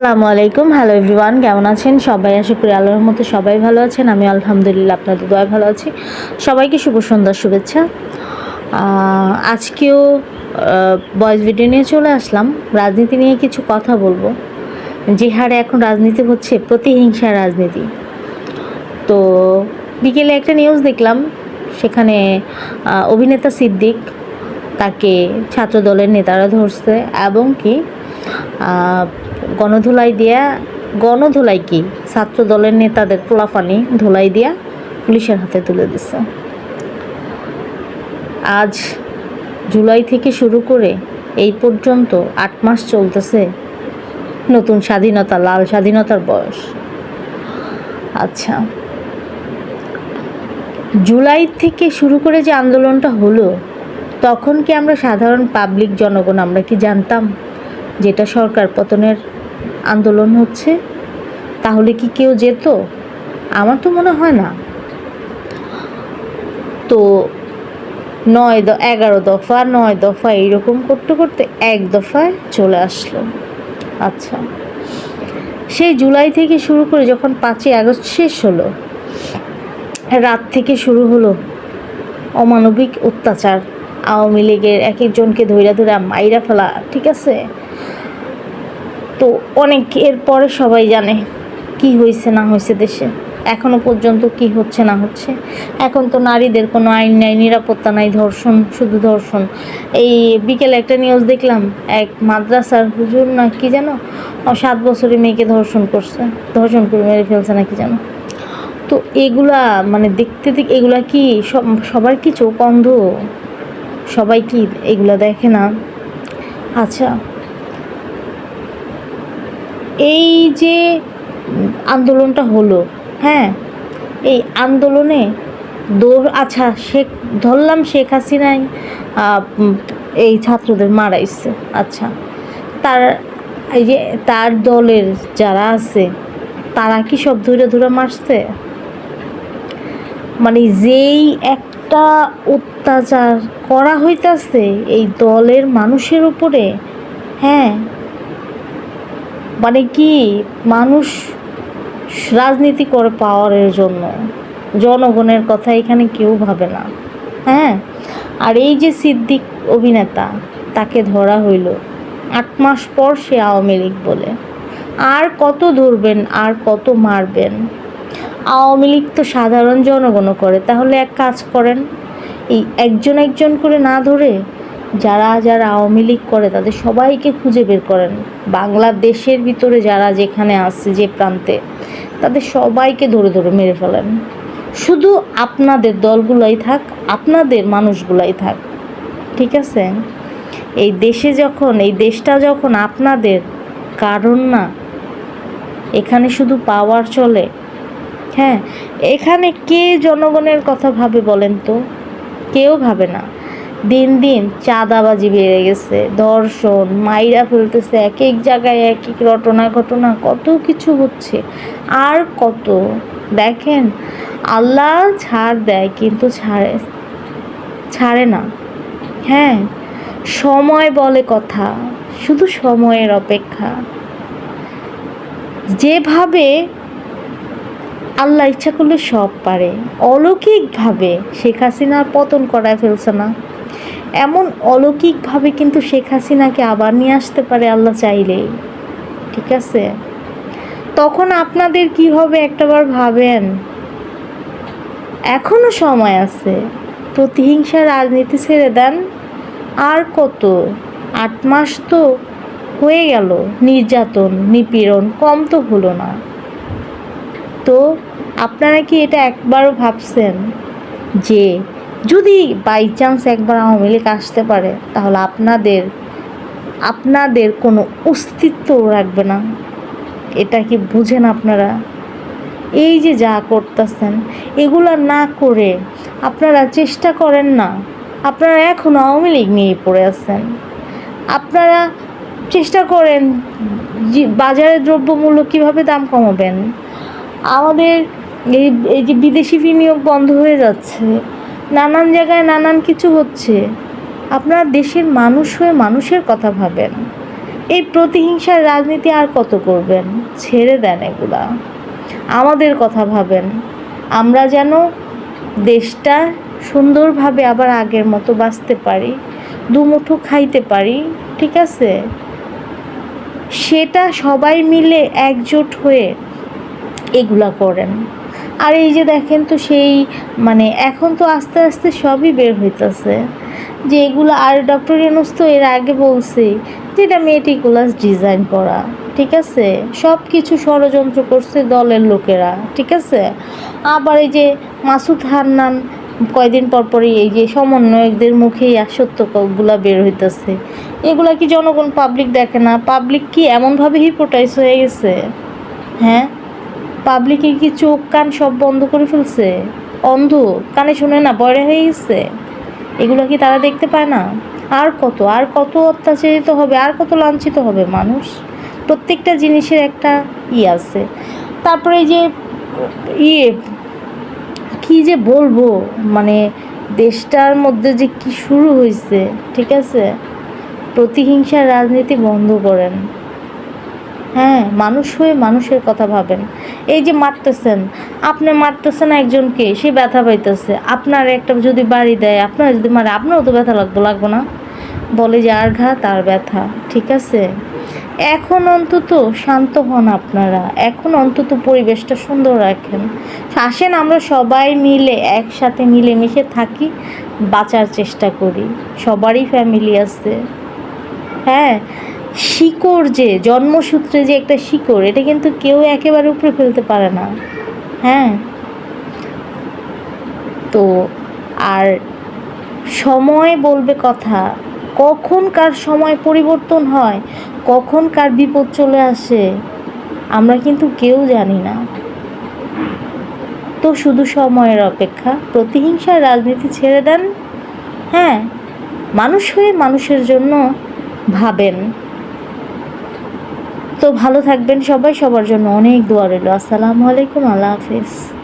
আসসালামু আলাইকুম। Hello everyone কেমন আছেন? সবাই আশা করি আল্লাহর মতো সবাই ভালো আছেন। আমি আলহামদুলিল্লাহ আপনাদের দয়া ভালো আছি। সবাইকে শুভ সন্ধ্যার শুভেচ্ছা। আজকেও বয়েস ভিডিও নিয়ে চলে আসলাম। রাজনীতি নিয়ে কিছু কথা বলব। যে হারে এখন রাজনীতি হচ্ছে প্রতিহিংসার রাজনীতি। তো বিকেলে একটা নিউজ দেখলাম। সেখানে অভিনেতা সিদ্দিক তাকে ছাত্রদলের নেতারা ধরছে এবং কি গণধুলাই দিয়া, গণধুলাই কি? ছাত্র দলের নেতাদের পোলাপানি ধুলাই দিয়া পুলিশের হাতে তুলে দিছে। আজ জুলাই থেকে শুরু করে এই পর্যন্ত আট মাস চলতেছে নতুন স্বাধীনতা, লাল স্বাধীনতার বয়স। আচ্ছা জুলাই থেকে শুরু করে যে আন্দোলনটা হলো, তখন কি আমরা সাধারণ পাবলিক জনগণ আমরা কি জানতাম? যেটা সরকার পতনের আন্দোলন হচ্ছে, তাহলে কি কেউ যেত? আমার তো মনে হয় না। তো নয় দ, এগারো দফা, নয় দফা এইরকম করতে করতে এক দফায় চলে আসলো। আচ্ছা। সেই জুলাই থেকে শুরু করে যখন পাঁচই আগস্ট শেষ হলো, রাত থেকে শুরু হলো অমানবিক অত্যাচার। আওয়ামী লীগের এক একজনকে ধৈরা ধৈরা মাইরা ফেলা, ঠিক আছে? তো অনেক এর পরে সবাই জানে কি হয়েছে, না হয়েছে দেশে। এখনও পর্যন্ত কি হচ্ছে, না হচ্ছে। এখন তো নারীদের কোনো আইন নাই, নিরাপত্তা নাই, ধর্ষণ, শুধু ধর্ষণ। এই বিকেলে একটা নিউজ দেখলাম, এক মাদ্রাসার হুজুর না কি যেন সাত বছরের মেয়েকে ধর্ষণ করছে। ধর্ষণ করে মেরে ফেলছে না কি যেন। তো এগুলা মানে দেখতে দেখ এগুলা কি সব, সবার কি চোখ অন্ধ? সবাই কি এগুলা দেখে না? আচ্ছা এই যে আন্দোলনটা হলো হ্যাঁ এই আন্দোলনে দৌড় আচ্ছা শেখ, ধরলাম শেখ হাসিনাই এই ছাত্রদের মারাইছে আচ্ছা। তার, এই যে তার দলের যারা আছে, তারা কি সব ধরে ধরে মারছে? মানে যেই একটা অত্যাচার করা হইতাছে, এই দলের মানুষের উপরে হ্যাঁ মানে কি? মানুষ রাজনীতি করে পাওয়ারের জন্য। জনগণের কথা এখানে কেউ ভাবে না। হ্যাঁ? আর এই যে সিদ্দিক অভিনেতা, তাকে ধরা হইল। আট মাস পর সে আওয়ামী লীগ বলে। আর কত ধরবেন, আর কত মারবেন? আওয়ামী লীগ তো সাধারণ জনগণও করে। তাহলে এক কাজ করেন, এই একজন একজন করে না ধরে যারা যারা আওয়ামী লীগ করে তাদের সবাইকে খুঁজে বের করেন। বাংলাদেশের ভিতরে যারা যেখানে আছে, যে প্রান্তে, তাদের সবাইকে ধরে ধরে মেরে ফেলেন। শুধু আপনাদের দলগুলাই থাক, আপনাদের মানুষগুলাই থাক, ঠিক আছে? এই দেশে যখন, এই দেশটা যখন আপনাদের কারণ না, এখানে শুধু পাওয়ার চলে। হ্যাঁ এখানে কে জনগণের কথা ভাবে বলেন তো? কেউ ভাবে না। দিন দিন চাঁদাবাজি বেড়ে গেছে, ধর্ষণ, মাইরা ফেলতেছে এক এক জায়গায় এক এক ঘটনা ঘটনা, কত কিছু হচ্ছে। আর কত? দেখেন, আল্লাহ ছাড় দেয় কিন্তু ছাড়ে ছাড়ে না। হ্যাঁ সময় বলে কথা, শুধু সময়ের অপেক্ষা। যেভাবে আল্লাহ ইচ্ছা করলে সব পারে, অলৌকিকভাবে শেখ হাসিনার পতন করায় ফেলছে না। এমন অলৌকিকভাবে কিন্তু শেখ হাসিনাকে আবার নিয়ে আসতে পারে আল্লাহ চাইলেই। ঠিক আছে? তখন আপনাদের কি হবে একটাবার ভাবেন? এখনও সময় আছে। প্রতিহিংসা রাজনীতি ছেড়ে দেন। আর কত? আট মাস তো হয়ে গেল। নির্যাতন, নিপীড়ন কম তো হলো না। তো আপনারা কি এটা একবারও ভাবছেন? যে যদি বাই চান্স একবার আওয়ামী লীগ আসতে পারে, তাহলে আপনাদের আপনাদের কোনো অস্তিত্ব রাখবে না। এটা কি বুঝেন আপনারা? এই যে যা করতেছেন, এগুলো না করে আপনারা চেষ্টা করেন না। আপনারা এখন আওয়ামী লীগ নিয়ে পড়ে আছেন। আপনারা চেষ্টা করেন বাজারে দ্রব্যমূল্য কীভাবে দাম কমাবেন। আমাদের এই এই যে বিদেশি বিনিয়োগ বন্ধ হয়ে যাচ্ছে নানান জায়গায় নানান কিছু হচ্ছে। আপনারা দেশের মানুষ হয়ে মানুষের কথা ভাবেন। এই প্রতিহিংসার রাজনীতি আর কত করবেন? ছেড়ে দেন এগুলা। আমাদের কথা ভাবেন। আমরা যেন দেশটা সুন্দরভাবে আবার আগের মতো বাঁচতে পারি, দুমুঠো খাইতে পারি, ঠিক আছে? সেটা সবাই মিলে একজোট হয়ে এগুলা করেন। আর এই যে দেখেন তো সেই মানে এখন তো আস্তে আস্তে সবই বের হইতেছে। যে এগুলো আর ডক্টর ইউনুস তো এর আগে বলছে যে এটা মেটিকুলাস ডিজাইন করা, ঠিক আছে? সব কিছু ষড়যন্ত্র করছে দলের লোকেরা, ঠিক আছে? আবার এই যে মাসুদ হান্নান কয়দিন পর পরই এই যে সমন্বয়কদের মুখেই সত্যগুলা বের হইতেছে। এগুলা কি জনগণ পাবলিক দেখে না? পাবলিক কি এমনভাবে হিপোটাইজ হয়ে গেছে? হ্যাঁ? পাবলিকের কি চোখ কান সব বন্ধ করে ফেলছে? অন্ধ, কানে শুনে না বড় হয়ে গেছে? এগুলো কি তারা দেখতে পায় না? আর কত আর কত অত্যাচারিত হবে, আর কত লাঞ্ছিত হবে মানুষ? প্রত্যেকটা জিনিসের একটা ই আছে। তারপরে যে ইয়ে কি যে বলব? মানে দেশটার মধ্যে যে কি শুরু হয়েছে ঠিক আছে? প্রতিহিংসার রাজনীতি বন্ধ করেন। হ্যাঁ মানুষ হয়ে মানুষের কথা ভাবেন। এই যে মারতেছেন, আপনি মারতেছেন একজনকে, সে ব্যথা পাইতেছে। আপনার একটা যদি বাড়ি দেয়, আপনার যদি মারে, আপনারও তো ব্যথা লাগবো লাগবো না? বলে যে, আর ঘা, তার ব্যথা। ঠিক আছে? এখন অন্তত শান্ত হন আপনারা। এখন অন্তত পরিবেশটা সুন্দর রাখেন। আসেন, আমরা সবাই মিলে একসাথে মিলেমিশে থাকি, বাঁচার চেষ্টা করি। সবারই ফ্যামিলি আছে। হ্যাঁ? শিকড় যে, জন্মসূত্রে যে একটা শিকড়, এটা কিন্তু কেউ একেবারে উপরে ফেলতে পারে না। হ্যাঁ? তো, আর সময় বলবে কথা। কখন কার সময় পরিবর্তন হয়, কখন কার বিপদ চলে আসে, আমরা কিন্তু কেউ জানি না। তো শুধু সময়ের অপেক্ষা, প্রতিহিংসার রাজনীতি ছেড়ে দেন। হ্যাঁ? মানুষ হয়ে মানুষের জন্য ভাবেন। তো ভালো থাকবেন সবাই সবার জন্য অনেক দোয়া রইল। আসসালামু আলাইকুম আল্লাহ হাফিজ।